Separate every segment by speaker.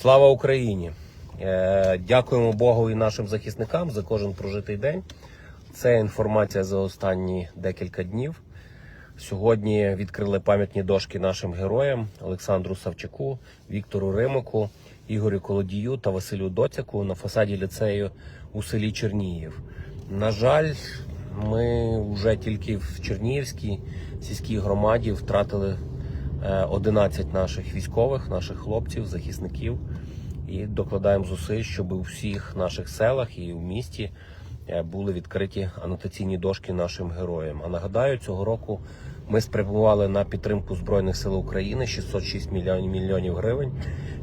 Speaker 1: Слава Україні! Е, Дякуємо Богу і нашим захисникам за кожен прожитий день. Це інформація за останні декілька днів. Сьогодні відкрили пам'ятні дошки нашим героям Олександру Савчаку, Віктору Римику, Ігорю Колодію та Василю Доцяку на фасаді ліцею у селі Чернігів. На жаль, ми вже тільки в Чернігівській сільській громаді втратили 11 наших військових, наших хлопців, захисників. І докладаємо зусиль, щоб у всіх наших селах і в місті е, були відкриті анотаційні дошки нашим героям. А нагадаю, цього року ми спрямували на підтримку Збройних сил України 606 мільйонів мільйонів гривень.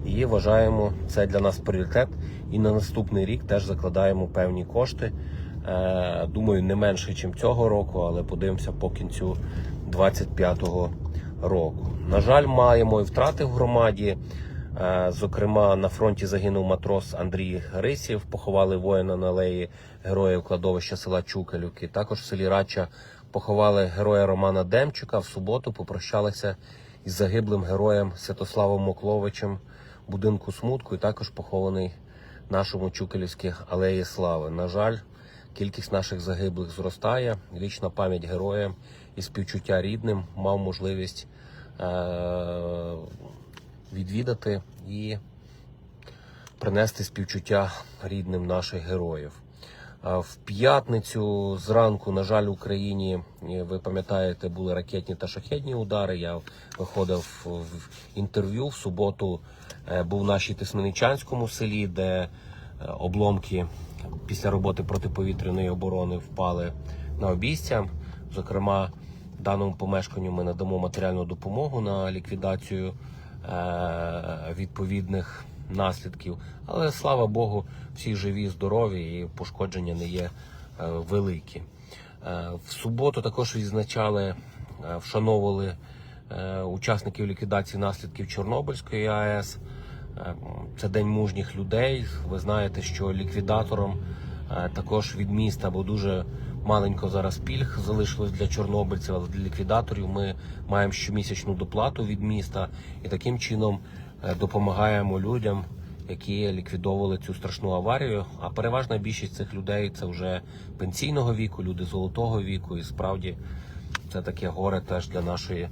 Speaker 1: І вважаємо це для нас пріоритет. І на наступний рік теж закладаємо певні кошти. Е, Думаю, не менше, ніж цього року, але подивимося по кінцю 25-го року. На жаль, маємо і втрати в громаді. Е, Зокрема, на фронті загинув матрос Андрій Рисів, поховали воїна на алеї героїв кладовища села Чукалівки. Також в селі Рача поховали героя Романа Демчука. В суботу попрощалися із загиблим героєм Святославом Мокловичем будинку смутку і також похований нашому Чукалівській алеї Слави. На жаль, кількість наших загиблих зростає. Вічна пам'ять героям і співчуття рідним мав можливість. Е- відвідати і принести співчуття рідним наших героїв. В п'ятницю зранку, на жаль, в Україні, е, ви пам'ятаєте, були ракетні та шахетні удари. Я виходив в інтерв'ю. В суботу е, був в нашій Тисменичанському селі, де е, обломки після роботи протиповітряної оборони впали на обійстя. Зокрема, в даному помешканню ми надамо матеріальну допомогу на ліквідацію е, відповідних наслідків. Але слава Богу, всі живі, здорові і пошкодження не є е, великі. Е, В суботу також відзначали, вшановували учасників ліквідації наслідків Чорнобильської АЕС. Е, Це день мужніх людей. Ви знаєте, що ліквідатором е, також від міста, бо дуже маленько зараз пільг залишилось для чорнобильців, але для ліквідаторів ми маємо щомісячну доплату від міста і таким чином е, допомагаємо людям, які ліквідовували цю страшну аварію. А переважна більшість цих людей це вже пенсійного віку, люди золотого віку, і справді це таке горе теж для нашої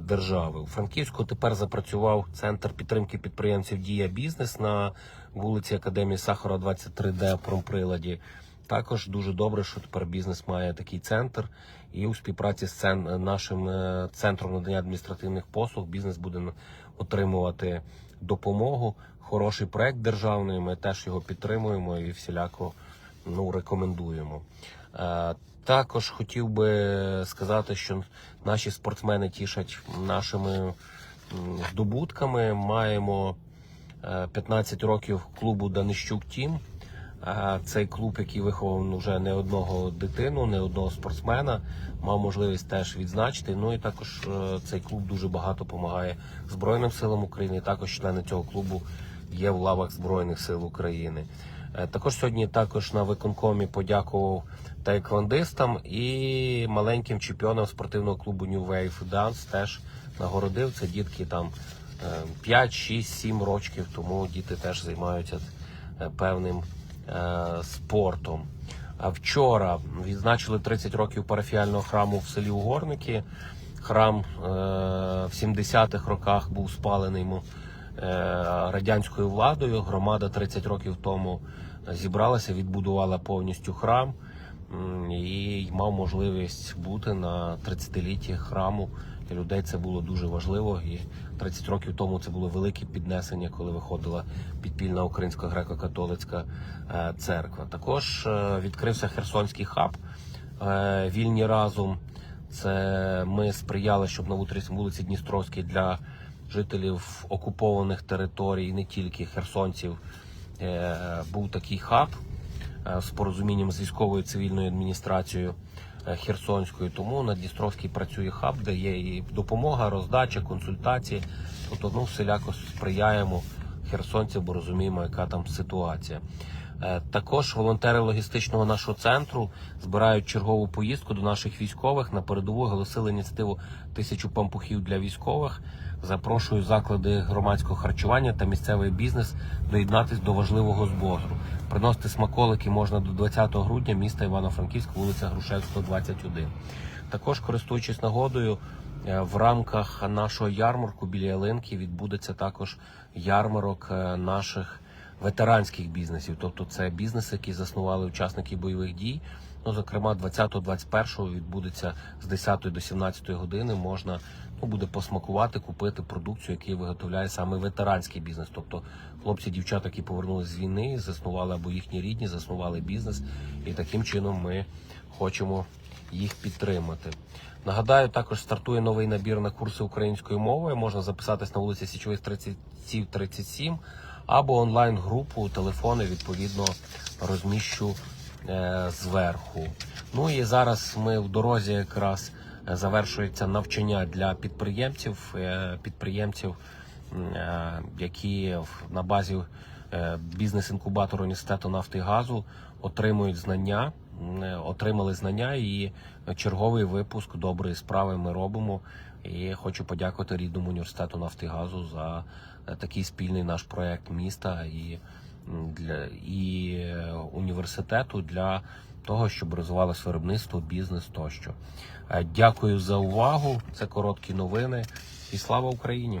Speaker 1: держави. У Франківську тепер запрацював центр підтримки підприємців Дія Бізнес на вулиці Академії Сахара 23D в промприладі. Також дуже добре, що тепер бізнес має такий центр, і у співпраці з нашим е, центром надання адміністративних послуг бізнес буде отримувати допомогу. Хороший проект державний. Ми теж його підтримуємо і всіляко ну, рекомендуємо. Е, Також хотів би сказати, що наші спортсмени тішать нашими здобутками. Маємо е, 15 років клубу Данищук Тім. Е, Цей клуб, який виховав вже не одного дитину, не одного спортсмена, мав можливість теж відзначити. Ну і також е, цей клуб дуже багато допомагає Збройним силам України. Також члени цього клубу є в лавах Збройних сил України. Е, Також сьогодні також на виконкомі подякував таеквондистам і маленьким чемпіонам спортивного клубу New Wave Dance теж нагородив. Це дітки там е, 5, 6, 7 років, тому діти теж займаються е, певним е, спортом. А вчора відзначили 30 років парафіального храму в селі Угорники. Храм в 70-х роках був спалений радянською владою. Громада 30 років тому зібралася, відбудувала повністю храм і мав можливість бути на 30-літті храму. Для людей це було дуже важливо. І 30 років тому це було велике піднесення, коли виходила підпільна українська греко-католицька е, церква. Також е, відкрився Херсонський хаб е, Вільні разом. Це ми сприяли, щоб на вулиці Дністровській для жителів окупованих територій, не тільки херсонців, е, був такий хаб е, з порозумінням з військовою цивільною адміністрацією е, Херсонською. Тому на Дністровській працює хаб, де є і допомога, роздача, консультації. Тобто ну, всіляко сприяємо херсонцям, бо розуміємо, яка там ситуація. Е, Також волонтери логістичного нашого центру збирають чергову поїздку до наших військових. На передову оголосили ініціативу тисячу пампухів для військових. Запрошую заклади громадського харчування та місцевий бізнес доєднатись до важливого збору. Приносити смаколики можна до 20 грудня міста Івано-Франківськ, вулиця Грушевського, 21. Також користуючись нагодою, е, в рамках нашого ярмарку біля ялинки відбудеться також ярмарок е, наших ветеранських бізнесів. Тобто це бізнеси, які заснували учасники бойових дій. Ну, зокрема, 20-21 відбудеться з 10 до 17 години. Можна ну, буде посмакувати, купити продукцію, яку виготовляє саме ветеранський бізнес. Тобто хлопці, дівчата, які повернулися з війни, заснували або їхні рідні, заснували бізнес, і таким чином ми хочемо їх підтримати. Нагадаю, також стартує новий набір на курси української мови. Можна записатись на вулиці Січових 37 37 або онлайн-групу, телефони відповідно розміщу е, зверху. Ну і зараз ми в дорозі якраз е, завершується навчання для підприємців, е, підприємців, е, які на базі е, бізнес-інкубатору університету нафти і газу отримують знання, отримали знання і черговий випуск доброї справи ми робимо. І хочу подякувати рідному університету нафти і газу за е, такий спільний наш проект міста і для і е, університету для того, щоб розвивалося виробництво, бізнес тощо. Е, Дякую за увагу. Це короткі новини. І слава Україні!